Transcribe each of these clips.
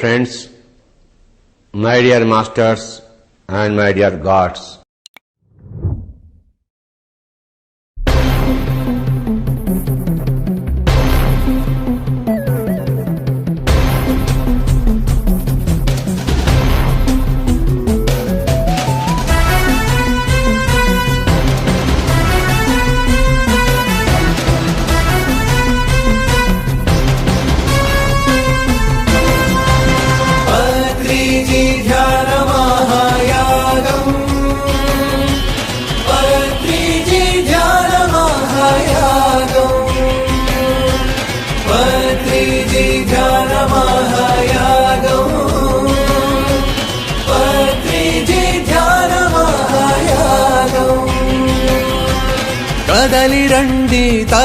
friends, my dear masters, and my dear gods.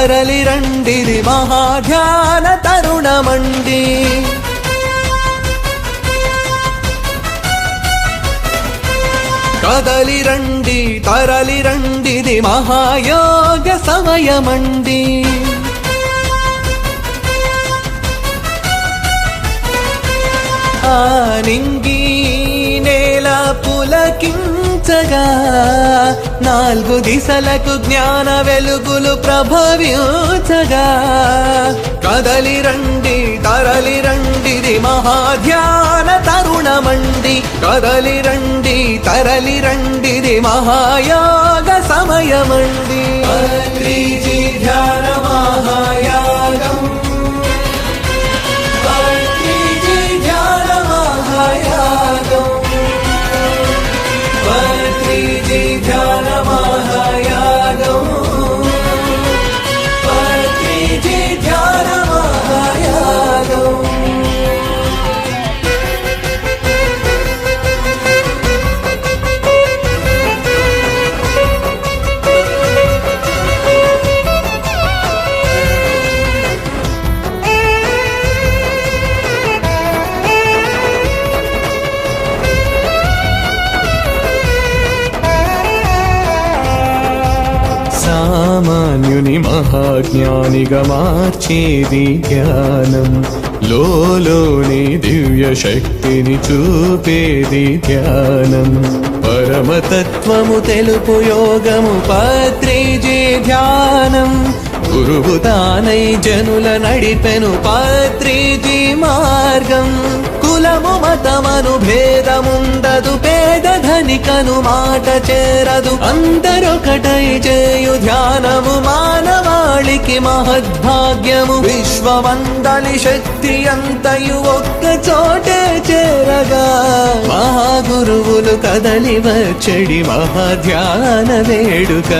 తరలి రండిది మహాధ్యాన తరుణమండి. కదలి రండి తరలి రండిది మహాయోగ సమయమండి. నింగి నేల పులకింగ్ ఉంచగా నాలుగు దిశలకు జ్ఞాన వెలుగులు ప్రభవించగా. కదలి రండి తరలి రండిది మహాధ్యాన తరుణమండి. కదలి రండి తరలి రండిది మహాయోగ సమయమండి. మహాజ్ఞానిగా మార్చేది ధ్యానం. లోలోని దివ్య శక్తిని చూపేది ధ్యానం. పరమతత్వము తెలుపు యోగము పత్రిజీ ధ్యానం. గురువు తానై జనుల నడిపెను పత్రిజీ మార్గం. కులము మతమను భేదముండదు పేద మాట చేరదు. అందరొకటై చేయు ధ్యానము మానవాళికి మహద్భాగ్యము. విశ్వమందలి శక్తి అంతయు ఒక్క చోటే చేరగా. మహాగురువులు కదలి వచ్చడి మహాధ్యాన వేడుక.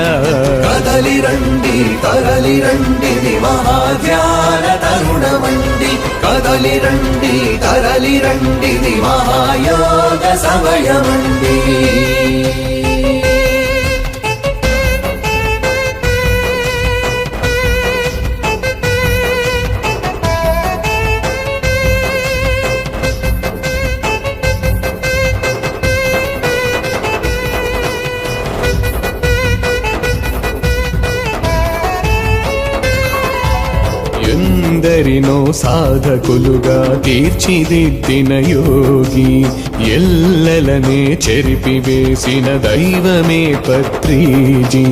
కదలి రండి తరలి రండి మహాధ్యాన తరుణమండి. కదలి రండి తరలి రండి మహాయోగ సమయమండి. ఎందరినో సాధకులుగా తీర్చిదిద్దిన యోగి ఎల్లలనే చెరిపి వేసిన దైవమే పత్రీజీ.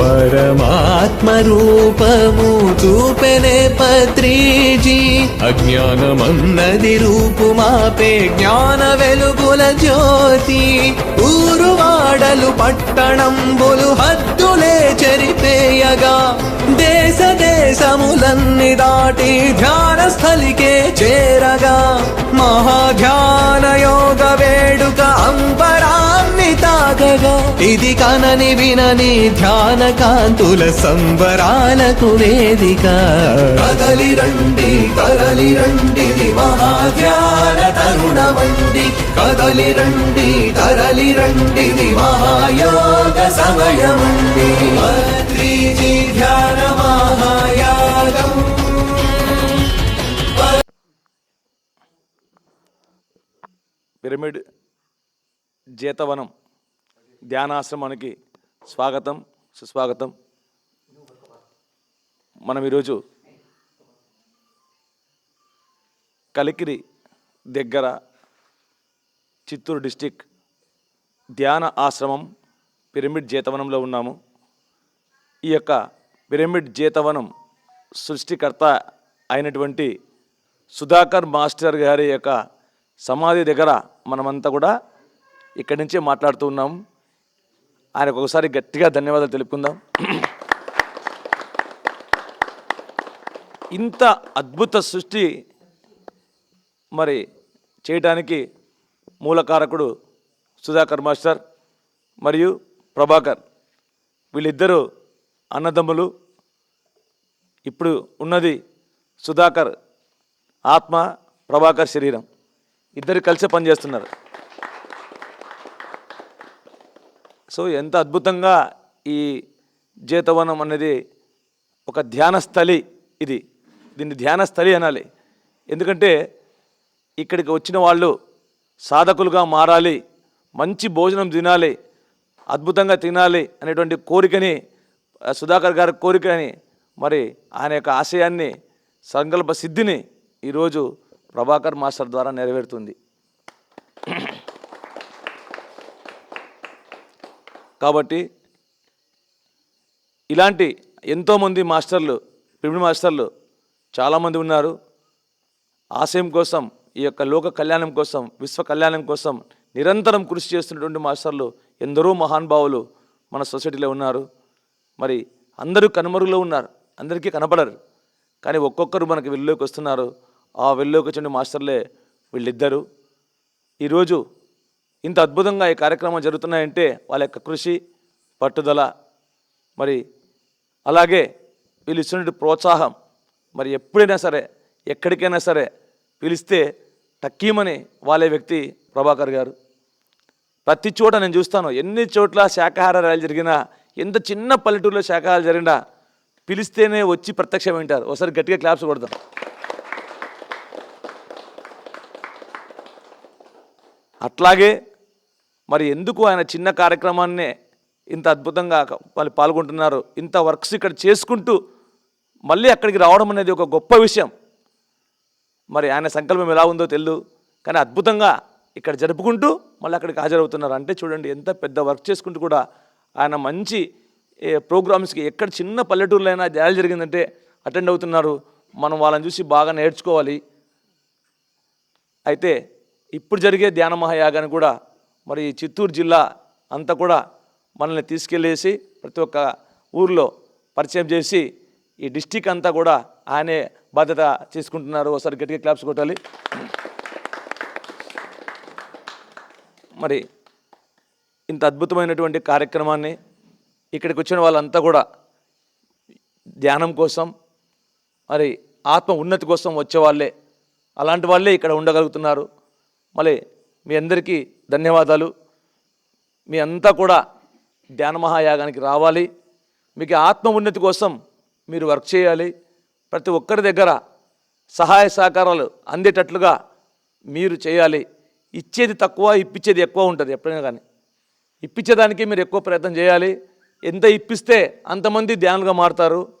పరమాత్మ రూపము చూపెనే పత్రీజీ. అజ్ఞానమన్నది రూపుమాపే జ్ఞాన వెలుగుల జ్యోతి. ఊరువాడలు పట్టణంబులు హద్దులే చెరిపేయగా. దేశ దేశములన్నీ దాటి ధ్యాన స్థలికే చేరగా మహాధ్యాన యోగ వేడుక అంబరాన్ని తాగగా. ఇది కనని వినని ధ్యాన కాంతుల సంబరాలకు వేదిక. కదలి రండి కదలి రండి మహాధ్యాన తరుణమండి కదలి రండి కదలి రండి మహాయోగ సమయమండి. పత్రిజీ పిరమిడ్ జీతవనం ధ్యానాశ్రమానికి స్వాగతం సుస్వాగతం. మనం ఈరోజు కలికిరి దగ్గర చిత్తూరు డిస్టిక్ ధ్యాన ఆశ్రమం పిరమిడ్ జీతవనంలో ఉన్నాము. ఈ యొక్క పిరమిడ్ జీతవనం సృష్టికర్త అయినటువంటి సుధాకర్ మాస్టర్ గారి యొక్క సమాధి దగ్గర మనమంతా కూడా ఇక్కడి నుంచే మాట్లాడుతూ ఉన్నాం. ఆయనకు ఒకసారి గట్టిగా ధన్యవాదాలు తెలుపుకుందాం. ఇంత అద్భుత సృష్టి మరి చేయటానికి మూలకారకుడు సుధాకర్ మాస్టర్ మరియు ప్రభాకర్. వీళ్ళిద్దరూ అన్నదమ్ములు. ఇప్పుడు ఉన్నది సుధాకర్ ఆత్మ ప్రభాకర్ శరీరం. ఇద్దరు కలిసి పనిచేస్తున్నారు సో ఎంత అద్భుతంగా ఈ జీతవనం అనేది ఒక ధ్యాన స్థలి ఇది. దీన్ని ధ్యాన స్థలి అనాలి. ఎందుకంటే ఇక్కడికి వచ్చిన వాళ్ళు సాధకులుగా మారాలి మంచి భోజనం తినాలి అద్భుతంగా తినాలి అనేటువంటి కోరికని సుధాకర్ గారి కోరికని మరి ఆయన యొక్క ఆశయాన్ని సంకల్ప సిద్ధిని ఈరోజు ప్రభాకర్ మాస్టర్ ద్వారా నెరవేరుతుంది. కాబట్టి ఇలాంటి ఎంతోమంది మాస్టర్లు పిమిడి మాస్టర్లు చాలామంది ఉన్నారు. ఆశయం కోసం ఈ యొక్క లోక కళ్యాణం కోసం విశ్వ కళ్యాణం కోసం నిరంతరం కృషి చేస్తున్నటువంటి మాస్టర్లు ఎందరో మహానుభావులు మన సొసైటీలో ఉన్నారు. మరి అందరూ కనుమరుగులో ఉన్నారు. అందరికీ కనపడరు. కానీ ఒక్కొక్కరు మనకి వెళ్ళలోకి వస్తున్నారు. ఆ వెళ్ళలోకి వచ్చిన మాస్టర్లే వీళ్ళిద్దరు. ఈరోజు ఇంత అద్భుతంగా ఈ కార్యక్రమం జరుగుతున్నాయంటే వాళ్ళ యొక్క కృషి పట్టుదల మరి అలాగే వీళ్ళు ఇస్తున్న ప్రోత్సాహం మరి ఎప్పుడైనా సరే ఎక్కడికైనా సరే పిలిస్తే టక్కీమని వాళ్ళే వ్యక్తి ప్రభాకర్ గారు. ప్రతి చోట నేను చూస్తాను ఎన్ని చోట్ల శాకాహార ర్యాలీ జరిగినా ఎంత చిన్న పల్లెటూరులో శాకాహారం జరిగినా పిలిస్తేనే వచ్చి ప్రత్యక్షం వింటారు. ఒకసారి గట్టిగా క్లాప్స్ కొడతాం అట్లాగే మరి ఎందుకు ఆయన చిన్న కార్యక్రమాన్నే ఇంత అద్భుతంగా వాళ్ళు పాల్గొంటున్నారు? ఇంత వర్క్స్ ఇక్కడ చేసుకుంటూ మళ్ళీ అక్కడికి రావడం అనేది ఒక గొప్ప విషయం. మరి ఆయన సంకల్పం ఎలా ఉందో తెలు కానీ అద్భుతంగా ఇక్కడ జరుపుకుంటూ మళ్ళీ అక్కడికి హాజరవుతున్నారు. అంటే చూడండి ఎంత పెద్ద వర్క్ చేసుకుంటూ కూడా ఆయన మంచి ప్రోగ్రామ్స్కి ఎక్కడ చిన్న పల్లెటూరులో అయినా జాలి జరిగిందంటే అటెండ్ అవుతున్నారు. మనం వాళ్ళని చూసి బాగా నేర్చుకోవాలి. అయితే ఇప్పుడు జరిగే ధ్యాన మహాయాగాన్ని కూడా మరి ఈ చిత్తూరు జిల్లా అంతా కూడా మనల్ని తీసుకెళ్ళేసి ప్రతి ఒక్క ఊర్లో పరిచయం చేసి ఈ డిస్టిక్ అంతా కూడా ఆయనే బాధ్యత తీసుకుంటున్నారు ఒకసారి గట్టిగా క్లాప్స్ కొట్టాలి. మరి ఇంత అద్భుతమైనటువంటి కార్యక్రమాన్ని ఇక్కడికి వచ్చిన వాళ్ళంతా కూడా ధ్యానం కోసం మరి ఆత్మ ఉన్నతి కోసం వచ్చేవాళ్ళే అలాంటి వాళ్ళే ఇక్కడ ఉండగలుగుతున్నారు. మళ్ళీ మీ అందరికీ ధన్యవాదాలు. మీ అంతా కూడా ధ్యాన మహాయాగానికి రావాలి. మీకు ఆత్మ ఉన్నతి కోసం మీరు వర్క్ చేయాలి. ప్రతి ఒక్కరి దగ్గర సహాయ సహకారాలు అందేటట్లుగా మీరు చేయాలి. ఇచ్చేది తక్కువ ఇప్పించేది ఎక్కువ ఉంటుంది ఎప్పుడైనా కానీ. ఇప్పించేదానికి మీరు ఎక్కువ ప్రయత్నం చేయాలి. ఎంత ఇప్పిస్తే అంతమంది ధ్యానులుగా మారుతారు.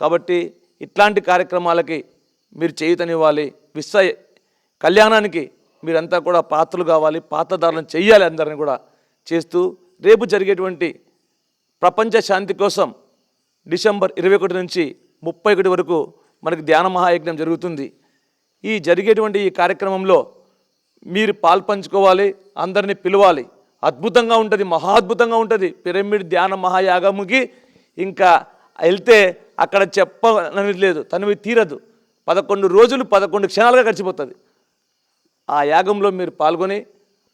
కాబట్టి ఇట్లాంటి కార్యక్రమాలకి మీరు చేయుతనివ్వాలి. విశ్వ కళ్యాణానికి మీరంతా కూడా పాత్రలు కావాలి పాత్రధారణ చేయాలి అందరిని కూడా చేస్తూ రేపు జరిగేటువంటి ప్రపంచ శాంతి కోసం డిసెంబర్ ఇరవై ఒకటి నుంచి ముప్పై ఒకటి వరకు మనకి ధ్యాన మహాయజ్ఞం జరుగుతుంది. ఈ జరిగేటువంటి ఈ కార్యక్రమంలో మీరు పాల్పంచుకోవాలి అందరినీ పిలవాలి. అద్భుతంగా ఉంటుంది మహాద్భుతంగా ఉంటుంది. పిరమిడ్ ధ్యాన మహాయాగముకి ఇంకా వెళ్తే అక్కడ చెప్పనది లేదు తనవి తీరదు. పదకొండు రోజులు పదకొండు క్షణాలుగా గడిచిపోతుంది. ఆ యాగంలో మీరు పాల్గొని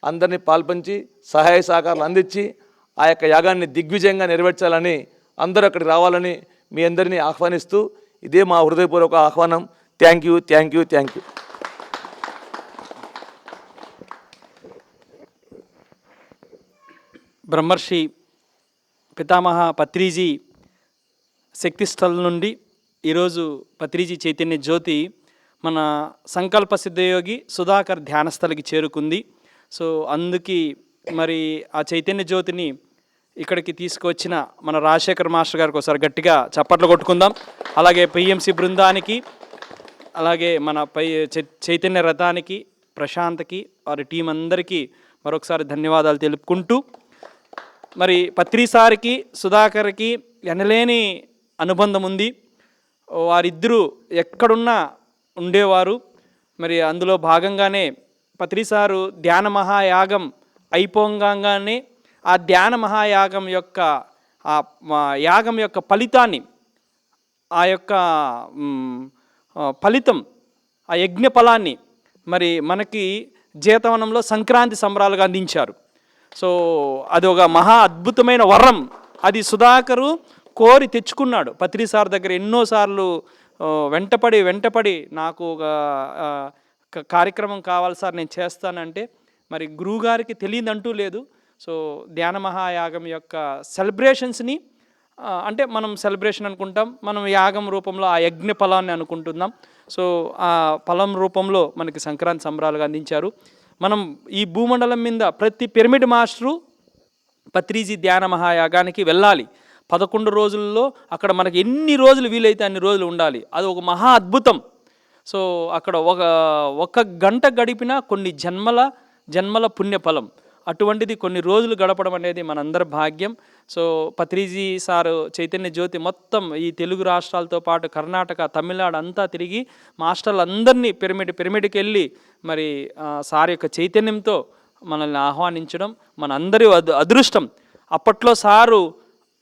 అందరినీ పాల్పంచి సహాయ సహకారాలు అందించి ఆ యొక్క యాగాన్ని దిగ్విజయంగా నెరవేర్చాలని అందరూ అక్కడికి రావాలని మీ అందరినీ ఆహ్వానిస్తూ ఇదే మా హృదయపూర్వక ఆహ్వానం. Thank you thank you thank you Brahmarshi Pitamaha Patriji Shakti Sthal నుండి ఈరోజు పత్రిజీ చైతన్య జ్యోతి మన సంకల్ప సిద్ధయోగి సుధాకర్ ధ్యానస్థలికి చేరుకుంది. సో అందుకి మరి ఆ చైతన్య జ్యోతిని ఇక్కడికి తీసుకొచ్చిన మన రాజశేఖర్ మాస్టర్ గారికి ఒకసారి గట్టిగా చప్పట్లు కొట్టుకుందాం. అలాగే పిఎంసి బృందానికి అలాగే మన పై చై- చైతన్య రథానికి ప్రశాంత్కి వారి టీం అందరికీ మరొకసారి ధన్యవాదాలు తెలుపుకుంటూ మరి పత్రిసారికి సుధాకర్కి ఎనలేని అనుబంధం ఉంది. వారిద్దరూ ఎక్కడున్నా ఉండేవారు. మరి అందులో భాగంగానే పత్రిసారు ధ్యాన మహాయాగం అయిపోగానే ఆ ధ్యాన మహాయాగం యొక్క ఆ యాగం యొక్క ఫలితాన్ని ఆ యొక్క ఫలితం ఆ యజ్ఞ ఫలాన్ని మరి మనకి జీతవనంలో సంక్రాంతి సంబరాలుగా అందించారు. సో అది ఒక మహా అద్భుతమైన వరం. అది సుధాకరు కోరి తెచ్చుకున్నాడు. పత్రిసార్ దగ్గర ఎన్నోసార్లు వెంటపడి వెంటపడి నాకు ఒక కార్యక్రమం కావాలి సార్ నేను చేస్తానంటే మరి గురువుగారికి తెలియదంటూ లేదు. సో ధ్యాన మహాయాగం యొక్క సెలబ్రేషన్స్ని అంటే మనం సెలబ్రేషన్ అనుకుంటాం మనం యాగం రూపంలో ఆ యజ్ఞ ఫలాన్ని అనుకుంటున్నాం. సో ఆ ఫలం రూపంలో మనకి సంక్రాంతి సంబరాలుగా అందించారు. మనం ఈ భూమండలం మీద ప్రతి పిరమిడ్ మాస్టరు పత్రిజీ ధ్యాన మహాయాగానికి వెళ్ళాలి. పదకొండు రోజుల్లో అక్కడ మనకి ఎన్ని రోజులు వీలైతే అన్ని రోజులు ఉండాలి. అది ఒక మహా అద్భుతం. సో అక్కడ ఒక ఒక గంట గడిపిన కొన్ని జన్మల జన్మల పుణ్యఫలం. అటువంటిది కొన్ని రోజులు గడపడం అనేది మనందరి భాగ్యం. సో పత్రిజీ సారు చైతన్య జ్యోతి మొత్తం ఈ తెలుగు రాష్ట్రాలతో పాటు కర్ణాటక తమిళనాడు అంతా తిరిగి మాస్టర్లందరినీ పిరమిడ్ పిరమిడ్కి వెళ్ళి మరి సార్ యొక్క చైతన్యంతో మనల్ని ఆహ్వానించడం మన అందరి అద్- అదృష్టం. అప్పట్లో సారు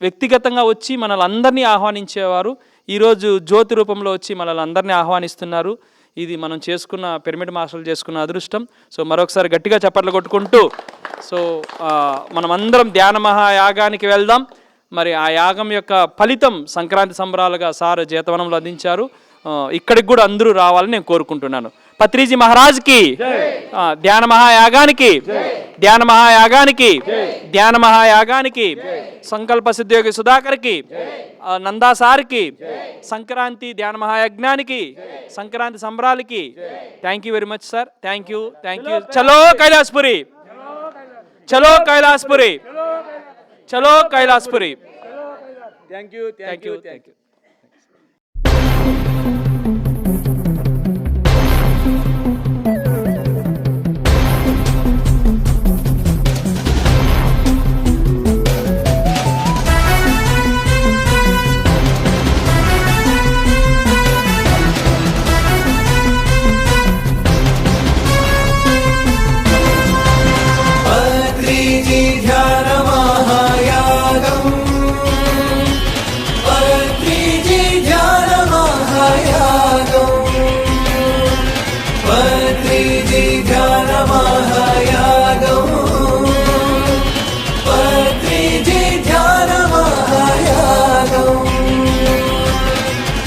వ్యక్తిగతంగా వచ్చి మనల్ని అందరినీ ఆహ్వానించేవారు. ఈరోజు జ్యోతి రూపంలో వచ్చి మనల్ని అందరినీ ఆహ్వానిస్తున్నారు. ఇది మనం చేసుకున్న పిరమిడ్ మాస్టర్లు చేసుకున్న అదృష్టం. సో మరొకసారి గట్టిగా చప్పట్లు కొట్టుకుంటూ సో మనమందరం ధ్యాన మహాయాగానికి వెళ్దాం. మరి ఆ యాగం యొక్క ఫలితం సంక్రాంతి సంబరాలుగా సార్ జీతవనంలో అందించారు. ఇక్కడికి కూడా అందరూ రావాలని నేను కోరుకుంటున్నాను. పత్రిజీ మహారాజ్కి ధ్యాన మహాయాగానికి ధ్యాన మహాయాగానికి ధ్యాన మహాయాగానికి సంకల్ప సిద్ధియోగి సుధాకర్కి ఆ, నందా సార్కి సంక్రాంతి ధ్యాన మహాయజ్ఞానికి Sankranti సంబరాలకి. Thank you very much sir thank you thank you చలో కైలాస్పురి. చలో కైలాస్పురి. చలో Kailaspuri. Thank you thank you thank you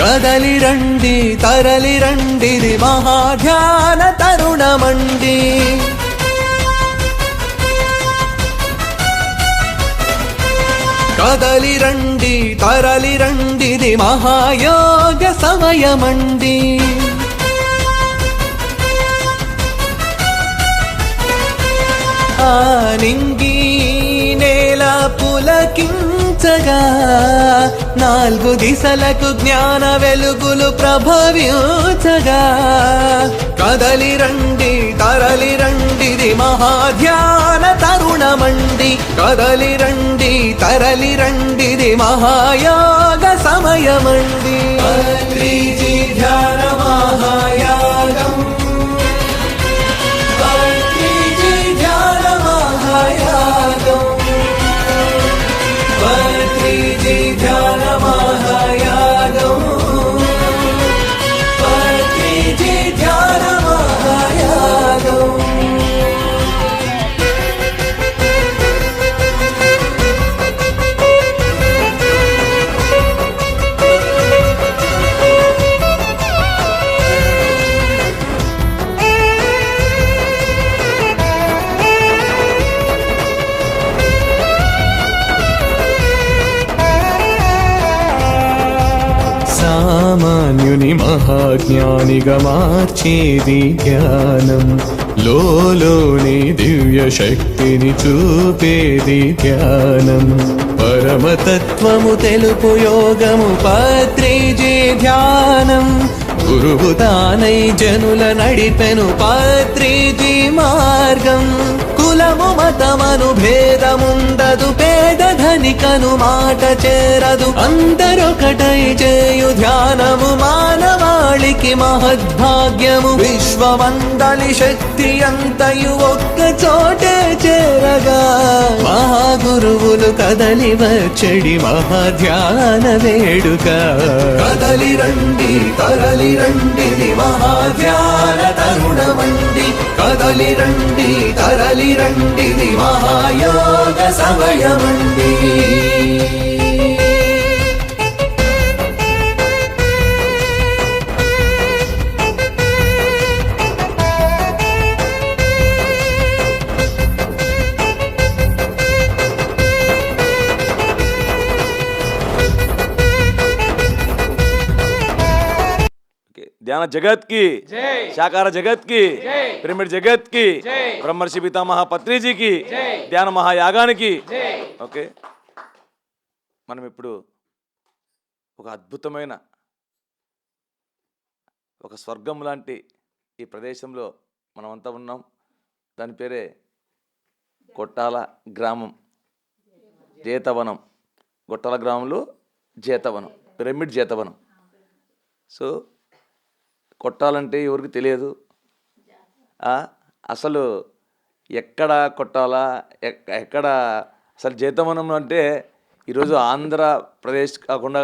కదలి రండి తరలి రండిది మహాధ్యాన తరుణమండి. కదలి రండి తరలి రండిది మహాయోగ సమయమండి. నింగి నేల పులకించగా నాలుగు దిశలకు జ్ఞాన వెలుగులు ప్రభవించగా. కదలి రండి తరలి రండిది మహాధ్యాన తరుణమండి. కదలి రండి తరలి రండిది మహాయోగ సమయమండి. ధ్యానిగా మార్చేది ధ్యానం. లోలోని దివ్య శక్తిని చూపేది ధ్యానం. పరమతత్వము తెలుపు యోగము పత్రిజీ ధ్యానం. గురువు తానై జనుల నడిపెను పాత్రీజీ మార్గం. కులము మతమను భేదముండదు పేద ధనికను మాట చేరదు. అందరొకటై చేయు ధ్యానము మానవాళికి మహద్భాగ్యము. విశ్వమందలి శక్తి అంతయు ఒక్క చోటే చేరగా. మహాగురువులు కదలి వచ్చడి మహాధ్యాన వేడుక. కదలి రండి తరలి రండి మహాధ్యాన తరుణమండి. కదలి రండి తరలి రండి మహాయోగ సమయమండి. ధ్యాన జగత్కి శాకార జగత్కి పిరమిడ్ జగత్కి బ్రహ్మర్షి పితామహ పత్రిజీకి ధ్యాన మహాయాగానికి. ఓకే. మనం ఇప్పుడు ఒక అద్భుతమైన ఒక స్వర్గం లాంటి ఈ ప్రదేశంలో మనమంతా ఉన్నాం. దాని పేరే కొట్టాల గ్రామం. జేతవనం. గొట్టాల గ్రామంలో జేతవనం. పిరమిడ్ జేతవనం. సో కొట్టాలంటే ఎవరికి తెలియదు? అసలు ఎక్కడ కొట్టాలా? ఎక్కడ అసలు జీతమనం అంటే ఈరోజు ఆంధ్రప్రదేశ్ కాకుండా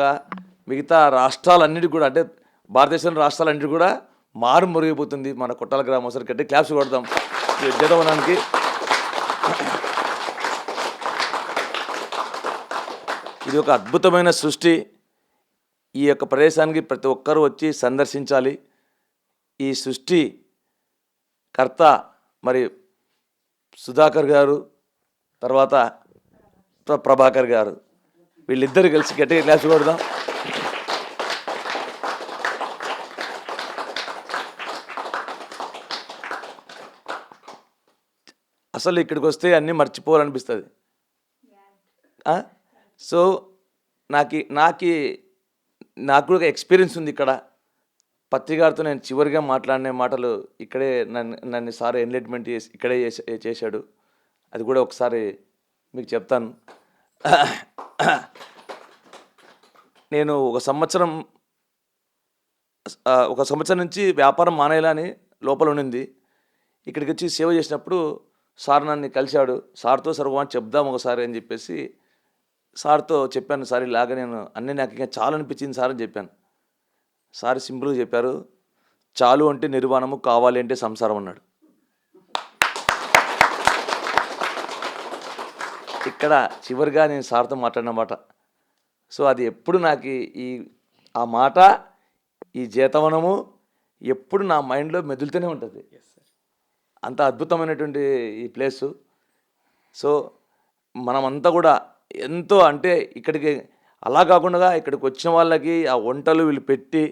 మిగతా రాష్ట్రాలన్నిటి కూడా అంటే భారతదేశంలో రాష్ట్రాలన్నిటి కూడా మారు మురిగిపోతుంది మన కొట్టాల గ్రామం ఒకసారి గట్టి క్లాప్స్ కొడతాం ఈ జీతవనానికి ఇది ఒక అద్భుతమైన సృష్టి. ఈ యొక్క ప్రదేశానికి ప్రతి ఒక్కరూ వచ్చి సందర్శించాలి. ఈ సృష్టి కర్త మరి సుధాకర్ గారు తర్వాత ప్రభాకర్ గారు. వీళ్ళిద్దరు కలిసి గట్టి క్లాస్ కొడదాం. అసలు ఇక్కడికి వస్తే అన్నీ మర్చిపోవాలనిపిస్తుంది. సో నాకు నాకు నాకు కూడా ఒక ఎక్స్పీరియన్స్ ఉంది ఇక్కడ. పత్రికారితో నేను చివరిగా మాట్లాడిన మాటలు ఇక్కడే నన్ను నన్ను సార్ ఎన్లైట్మెంట్ చేసి ఇక్కడే చేసే చేశాడు. అది కూడా ఒకసారి మీకు చెప్తాను. నేను ఒక సంవత్సరం ఒక సంవత్సరం నుంచి వ్యాపారం మానేయాలని లోపల ఉండింది. ఇక్కడికి వచ్చి సేవ చేసినప్పుడు సార్ నన్ను కలిశాడు. సార్తో సర్వం చెప్దాం ఒకసారి అని చెప్పేసి సార్తో చెప్పాను. సార్ ఇలాగ నేను అన్నీ నాకు ఇంకా చాలా అనిపించింది సార్ అని చెప్పాను. సార్ సింపుల్గా చెప్పారు. చాలు అంటే నిర్వాణము కావాలి అంటే సంసారం అన్నాడు. ఇక్కడ చివరిగా నేను సార్తో మాట్లాడిన మాట. సో అది ఎప్పుడు నాకు ఈ- ఈ ఆ మాట ఈ జీతవనము ఎప్పుడు నా మైండ్లో మెదులుతూనే ఉంటుంది. అంత అద్భుతమైనటువంటి ఈ ప్లేసు. సో మనమంతా కూడా ఎంతో అంటే ఇక్కడికి అలా కాకుండా ఇక్కడికి వచ్చిన వాళ్ళకి ఆ వంటలు వీళ్ళు పెట్టి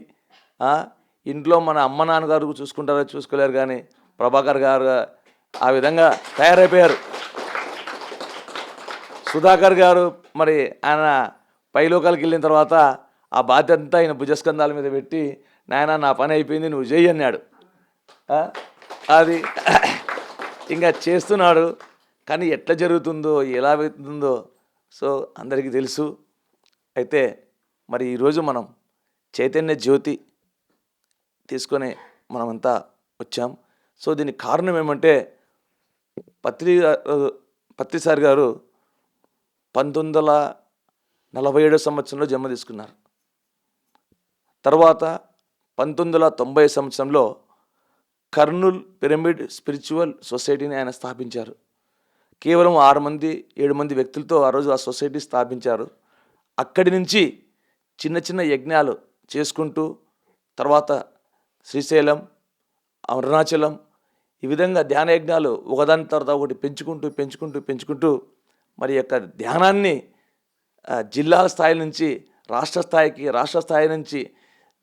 ఇంట్లో మన అమ్మ నాన్నగారు చూసుకుంటారో చూసుకోలేరు కానీ ప్రభాకర్ గారు ఆ విధంగా తయారైపోయారు. సుధాకర్ గారు మరి ఆయన పైలోకాలకి వెళ్ళిన తర్వాత ఆ బాధ్యత అంతా ఆయన భుజస్కంధాల మీద పెట్టి నాయన నా పని అయిపోయింది నువ్వు చేయి అన్నాడు. అది ఇంకా చేస్తున్నాడు. కానీ ఎట్లా జరుగుతుందో ఎలా వెళ్తుందో సో అందరికీ తెలుసు. అయితే మరి ఈరోజు మనం చైతన్య జ్యోతి తీసుకొని మనమంతా వచ్చాం. సో దీనికి కారణం ఏమంటే పత్రి పత్రిసారి గారు పంతొమ్మిది వందల నలభై ఏడో సంవత్సరంలో జన్మ తీసుకున్నారు. తర్వాత పంతొమ్మిది వందల తొంభై సంవత్సరంలో కర్నూల్ పిరమిడ్ స్పిరిచువల్ సొసైటీని ఆయన స్థాపించారు. కేవలం ఆరు మంది ఏడు మంది వ్యక్తులతో ఆ రోజు ఆ సొసైటీ స్థాపించారు. అక్కడి నుంచి చిన్న చిన్న యజ్ఞాలు చేసుకుంటూ తర్వాత శ్రీశైలం అరుణాచలం ఈ విధంగా ధ్యాన యజ్ఞాలు ఒకదాని తర్వాత ఒకటి పెంచుకుంటూ పెంచుకుంటూ పెంచుకుంటూ మరి యొక్క ధ్యానాన్ని జిల్లాల స్థాయి నుంచి రాష్ట్ర స్థాయికి రాష్ట్ర స్థాయి నుంచి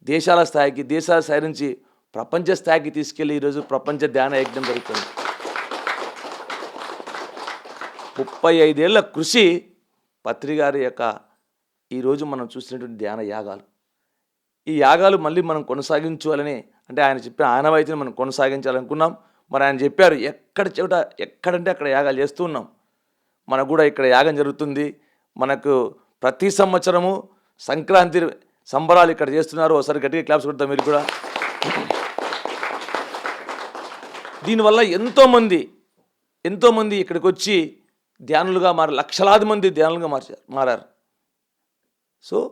దేశాల స్థాయికి దేశాల స్థాయి నుంచి ప్రపంచ స్థాయికి తీసుకెళ్ళి ఈరోజు ప్రపంచ ధ్యాన యజ్ఞం జరుగుతుంది. ముప్పై ఐదేళ్ళ కృషి పత్రి గారి యొక్క ఈరోజు మనం చూసినటువంటి ధ్యాన యాగాలు. ఈ యాగాలు మళ్ళీ మనం కొనసాగించాలని అంటే ఆయన చెప్పిన ఆనవాయితీని మనం కొనసాగించాలనుకున్నాం. మరి ఆయన చెప్పారు ఎక్కడ చోట ఎక్కడంటే అక్కడ యాగాలు చేస్తూ ఉన్నాం. మనకు కూడా ఇక్కడ యాగం జరుగుతుంది. మనకు ప్రతి సంవత్సరము సంక్రాంతి సంబరాలు ఇక్కడ చేస్తున్నారు. ఒకసారి గట్టిగా క్లాప్స్ కొడతాం మీరు కూడా. దీనివల్ల ఎంతోమంది ఎంతోమంది ఇక్కడికి వచ్చి ధ్యానులుగా మారి లక్షలాది మంది ధ్యానులుగా మార్చారు మారారు. సో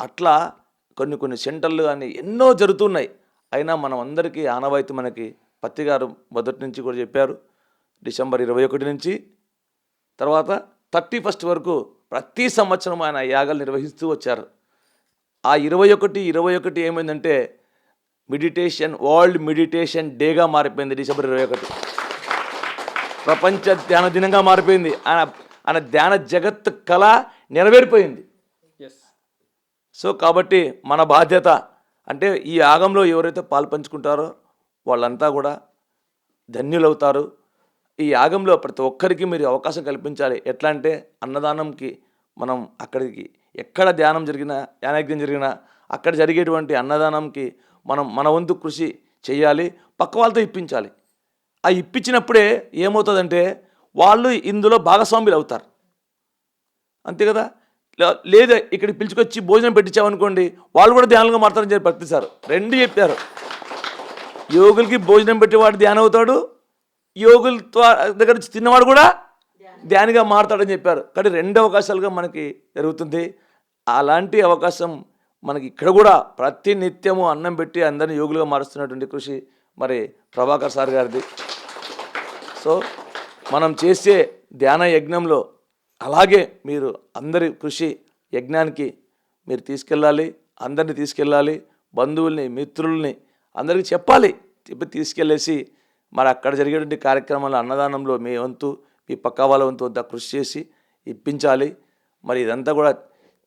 అట్లా కొన్ని కొన్ని సెంటర్లు కానీ ఎన్నో జరుగుతున్నాయి. అయినా మనం అందరికీ ఆనవాయితీ మనకి పత్తి గారు మొదటి నుంచి కూడా చెప్పారు. డిసెంబర్ ఇరవై ఒకటి నుంచి. తర్వాత థర్టీ ఫస్ట్ వరకు ప్రతి సంవత్సరం ఆయన యాగాలు నిర్వహిస్తూ వచ్చారు. ఆ ఇరవై ఒకటి ఇరవై ఒకటి ఏమైందంటే మెడిటేషన్ వరల్డ్ మెడిటేషన్ డేగా మారిపోయింది డిసెంబర్ ఇరవై ఒకటి. ప్రపంచ ధ్యాన దినంగా మారిపోయింది. ఆయన ఆయన ధ్యాన జగత్ కళ నెరవేరిపోయింది. సో కాబట్టి మన బాధ్యత అంటే ఈ యాగంలో ఎవరైతే పాల్పంచుకుంటారో వాళ్ళంతా కూడా ధన్యులవుతారు. ఈ యాగంలో ప్రతి ఒక్కరికి మీరు అవకాశం కల్పించాలి. ఎట్లా అంటే అన్నదానంకి మనం అక్కడికి ఎక్కడ ధ్యానం జరిగినా యానాగ్యం జరిగినా అక్కడ జరిగేటువంటి అన్నదానంకి మనం మన వంతు కృషి చేయాలి. పక్క వాళ్ళతో ఇప్పించాలి. ఆ ఇప్పించినప్పుడే ఏమవుతుందంటే వాళ్ళు ఇందులో భాగస్వాములు అవుతారు అంతే కదా? లేదా ఇక్కడికి పిలుచుకొచ్చి భోజనం పెట్టించామనుకోండి వాళ్ళు కూడా ధ్యానంగా మారుతారని చెప్పి ప్రతిసారు రెండు చెప్పారు. యోగులకి భోజనం పెట్టేవాడు ధ్యానం అవుతాడు యోగుల దగ్గర నుంచి తిన్నవాడు కూడా ధ్యానిగా మారుతాడని చెప్పారు. కానీ రెండు అవకాశాలుగా మనకి జరుగుతుంది. అలాంటి అవకాశం మనకి ఇక్కడ కూడా ప్రతి నిత్యము అన్నం పెట్టి అందరిని యోగులుగా మారుస్తున్నటువంటి కృషి మరి ప్రభాకర్ సార్ గారిది. సో మనం చేసే ధ్యాన యజ్ఞంలో అలాగే మీరు అందరి కృషి యజ్ఞానికి మీరు తీసుకెళ్ళాలి అందరిని తీసుకెళ్ళాలి బంధువుల్ని మిత్రుల్ని అందరికీ చెప్పాలి. చెప్పి తీసుకెళ్ళేసి మరి అక్కడ జరిగేటువంటి కార్యక్రమాల అన్నదానంలో మీ వంతు మీ పక్క వాళ్ళ వంతు అంతా కృషి చేసి ఇప్పించాలి. మరి ఇదంతా కూడా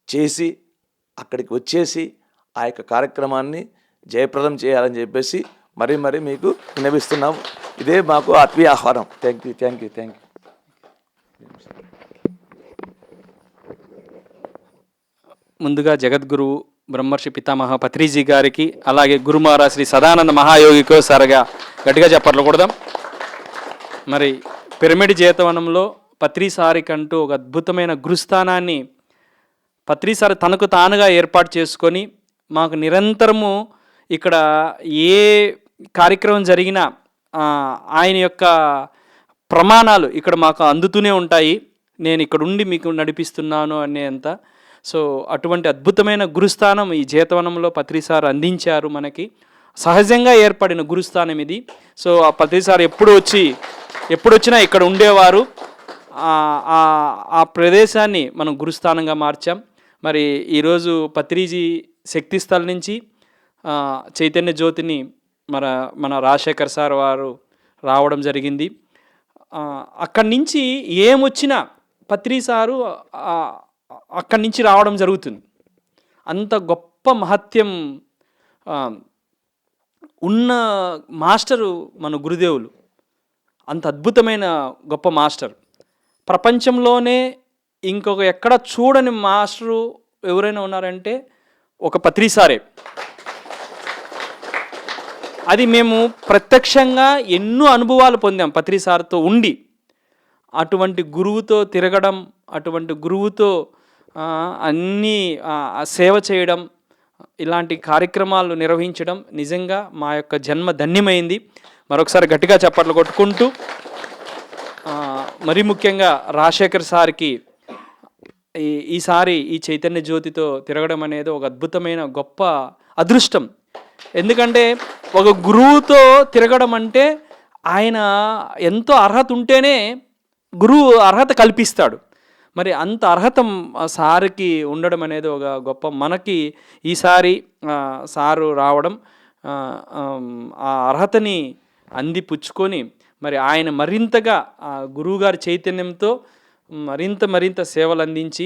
చేసి అక్కడికి వచ్చేసి ఆ యొక్క కార్యక్రమాన్ని జయప్రదం చేయాలని చెప్పేసి మరీ మరీ మీకు విన్నవిస్తున్నాం ఇదే మాకు ఆత్మీయ ఆహ్వానం. Thank you thank you thank you ముందుగా జగద్గురువు బ్రహ్మర్షి పితామహ పత్రిజీ గారికి అలాగే గురుమారా శ్రీ సదానంద మహాయోగికో సారిగా గట్టిగా చెప్పట్లు కొడదాం. మరి పిరమిడ్ జీతవనంలో పత్రిసారికంటూ ఒక అద్భుతమైన గురుస్థానాన్ని పత్రిసారి తనకు తానుగా ఏర్పాటు చేసుకొని మాకు నిరంతరము ఇక్కడ ఏ కార్యక్రమం జరిగినా ఆయన యొక్క ప్రమాణాలు ఇక్కడ మాకు అందుతూనే ఉంటాయి. నేను ఇక్కడ ఉండి మీకు నడిపిస్తున్నాను అనేంత సో అటువంటి అద్భుతమైన గురుస్థానం ఈ జీతవనంలో పత్రిసార్ అందించారు మనకి. సహజంగా ఏర్పడిన గురుస్థానం ఇది. సో ఆ పత్రిసార్ ఎప్పుడు వచ్చి ఎప్పుడు వచ్చినా ఇక్కడ ఉండేవారు. ఆ- ఆ- ప్రదేశాన్ని మనం గురుస్థానంగా మార్చాం. మరి ఈరోజు పత్రిజీ శక్తిస్థల్ నుంచి చైతన్య జ్యోతిని మన మన రాజశేఖర్ సార్ వారు రావడం జరిగింది. అక్కడి నుంచి ఏమొచ్చినా పత్రి సారు అక్కడి నుంచి రావడం జరుగుతుంది. అంత గొప్ప మహత్యం ఉన్న మాస్టరు మన గురుదేవులు. అంత అద్భుతమైన గొప్ప మాస్టర్. ప్రపంచంలోనే ఇంకొక ఎక్కడ చూడని మాస్టరు ఎవరైనా ఉన్నారంటే ఒక పత్రిసారే అది మేము ప్రత్యక్షంగా ఎన్నో అనుభవాలు పొందాం పత్రిసార్తో ఉండి. అటువంటి గురువుతో తిరగడం అటువంటి గురువుతో అన్నీ సేవ చేయడం ఇలాంటి కార్యక్రమాలు నిర్వహించడం నిజంగా మా యొక్క జన్మ ధన్యమైంది. మరొకసారి గట్టిగా చప్పట్లు కొట్టుకుంటూ మరీ ముఖ్యంగా రాజశేఖర్ సార్కి ఈ ఈసారి ఈ చైతన్య జ్యోతితో తిరగడం అనేది ఒక అద్భుతమైన గొప్ప అదృష్టం. ఎందుకంటే ఒక గురువుతో తిరగడం అంటే ఆయన ఎంతో అర్హత ఉంటేనే గురువు అర్హత కల్పిస్తాడు. మరి అంత అర్హత సార్కి ఉండడం అనేది ఒక గొప్ప మనకి ఈసారి సారు రావడం ఆ, అర్హతని అందిపుచ్చుకొని మరి ఆయన మరింతగా ఆ గురువుగారి చైతన్యంతో మరింత మరింత సేవలు అందించి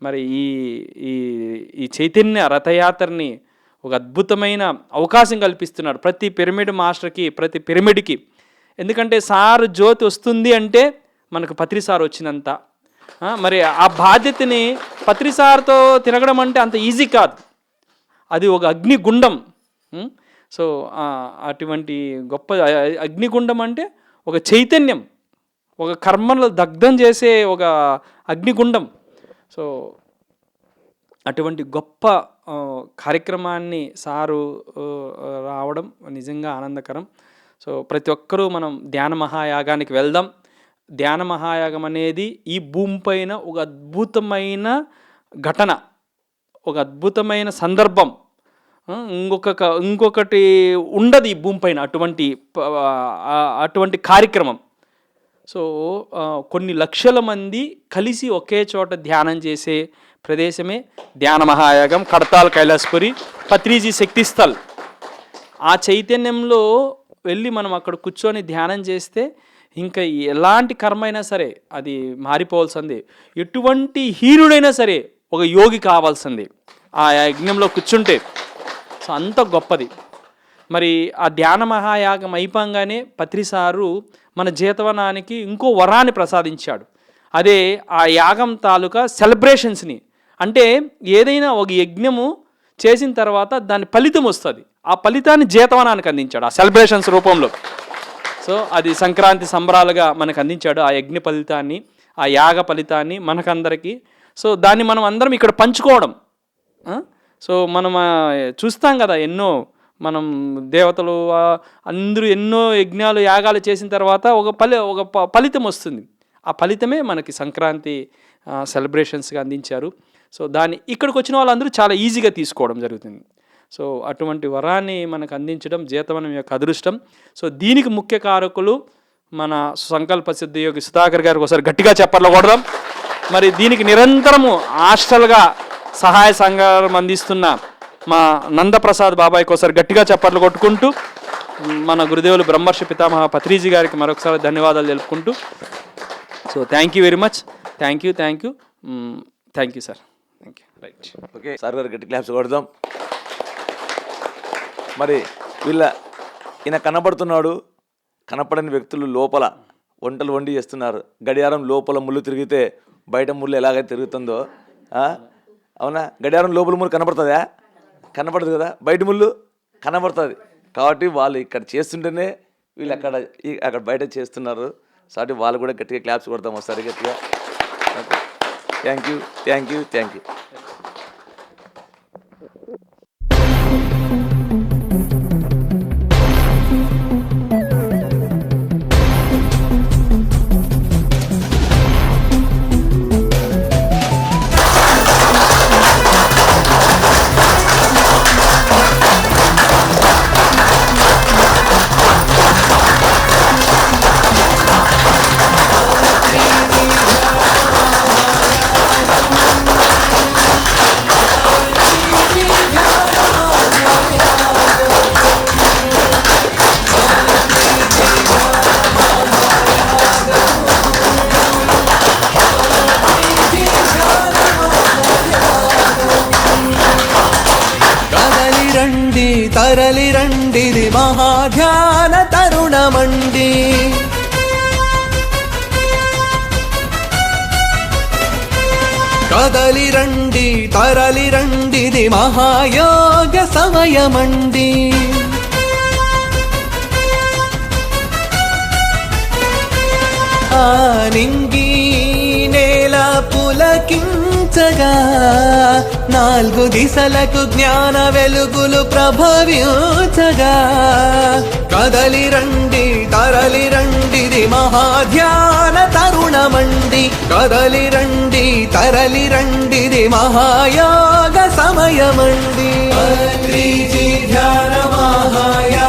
మరి ఈ ఈ ఈ చైతన్య రథయాత్రని ఒక అద్భుతమైన అవకాశం కల్పిస్తున్నాడు. ప్రతి పిరమిడ్ మాస్టర్కి ప్రతి పిరమిడ్కి. ఎందుకంటే సార్ జ్యోతి వస్తుంది అంటే మనకు పత్రి సార్ వచ్చినంత. మరి ఆ బాధ్యతని పత్రిసార్తో తినగడం తిరగడం అంటే అంత ఈజీ కాదు. అది ఒక అగ్నిగుండం. సో అటువంటి గొప్ప అగ్నిగుండం అంటే ఒక చైతన్యం ఒక కర్మలు దగ్ధం చేసే ఒక అగ్నిగుండం. సో అటువంటి గొప్ప కార్యక్రమాన్ని సారు రావడం నిజంగా ఆనందకరం. సో ప్రతి ఒక్కరూ మనం ధ్యాన మహాయాగానికి వెళ్దాం. ధ్యాన మహాయాగం అనేది ఈ భూమిపైన ఒక అద్భుతమైన ఘటన ఒక అద్భుతమైన సందర్భం. ఇంకొక ఇంకొకటి ఉండదు ఈ భూమిపైన అటువంటి అటువంటి కార్యక్రమం. సో కొన్ని లక్షల మంది కలిసి ఒకే చోట ధ్యానం చేసే ప్రదేశమే ధ్యాన మహాయాగం కడతాల్ కైలాసపురి పత్రిజీ శక్తిస్థల్ ఆ చైతన్యంలో వెళ్ళి మనం అక్కడ కూర్చొని ధ్యానం చేస్తే ఇంకా ఎలాంటి కర్మ అయినా సరే అది మారిపోవాల్సింది. ఎటువంటి హీనుడైనా సరే ఒక యోగి కావాల్సింది. ఆ యజ్ఞంలో కూర్చుంటే. సో అంత గొప్పది. మరి ఆ ధ్యాన మహాయాగం అయిపోగానే పత్రిసారు మన జీతవనానికి ఇంకో వరాన్ని ప్రసాదించాడు. అదే ఆ యాగం తాలూకా సెలబ్రేషన్స్ని. అంటే ఏదైనా ఒక యజ్ఞము చేసిన తర్వాత దాని ఫలితం వస్తుంది. ఆ ఫలితాన్ని జీతవనానికి అందించాడు ఆ సెలబ్రేషన్స్ రూపంలో. సో అది సంక్రాంతి సంబరాలుగా మనకు అందించాడు ఆ యజ్ఞ ఫలితాన్ని ఆ యాగ ఫలితాన్ని మనకందరికీ. సో దాన్ని మనం అందరం ఇక్కడ పంచుకోవడం. సో మనం చూస్తాం కదా ఎన్నో మనం దేవతలు అందరూ ఎన్నో యజ్ఞాలు యాగాలు చేసిన తర్వాత ఒక ఫలి ఒక ఫలితం వస్తుంది. ఆ ఫలితమే మనకి సంక్రాంతి సెలబ్రేషన్స్గా అందించారు. సో దాన్ని ఇక్కడికి వచ్చిన వాళ్ళందరూ చాలా ఈజీగా తీసుకోవడం జరుగుతుంది. సో అటువంటి వరాన్ని మనకు అందించడం జీతవనం యొక్క అదృష్టం. సో దీనికి ముఖ్య కారకులు మన సంకల్ప సిద్ధ యోగి సుధాకర్ గారికి ఒకసారి గట్టిగా చెప్పర్లు కొడదాం. మరి దీనికి నిరంతరము హాస్టల్గా సహాయ సంఘారం అందిస్తున్న మా నందప్రసాద్ బాబాయ్కి ఒకసారి గట్టిగా చప్పట్లు కొట్టుకుంటూ మన గురుదేవులు బ్రహ్మర్షి పితామహ పత్రిజీ గారికి మరొకసారి ధన్యవాదాలు తెలుపుకుంటూ. So thank you very much thank you thank you thank you sir thank you right okay sir గారు గట్టి క్లాప్స్ కొడదాం. మరి వీళ్ళ ఈయన కనబడుతున్నాడు. కనపడని వ్యక్తులు లోపల వంటలు వండి చేస్తున్నారు. గడియారం లోపల ముళ్ళు తిరిగితే బయట ముళ్ళు ఎలాగైతే తిరుగుతుందో అవునా? గడియారం లోపల ముళ్ళు కనపడుతుందా కనపడదు కదా? బయట ముళ్ళు కనబడుతుంది. కాబట్టి వాళ్ళు ఇక్కడ చేస్తుంటేనే వీళ్ళు అక్కడ ఈ- అక్కడ బయట చేస్తున్నారు. కాబట్టి వాళ్ళు కూడా గట్టిగా క్లాప్స్ కొడతాం ఒకసారి గట్టిగా. Thank you thank you thank you తరలి రండిది మహాధ్యాన తరుణమండి. కదలి రండి తరలి రండిది మహాయోగ సమయమండి. నింగి నేల పులకించగా నాలుగు దిశలకు జ్ఞాన వెలుగులు ప్రభవించగా. కదలి రండి తరలి రండిది మహాధ్యాన తరుణమండి. కదలి రండి తరలి రండిది మహాయోగ సమయమండి. ధ్యాన మహాయా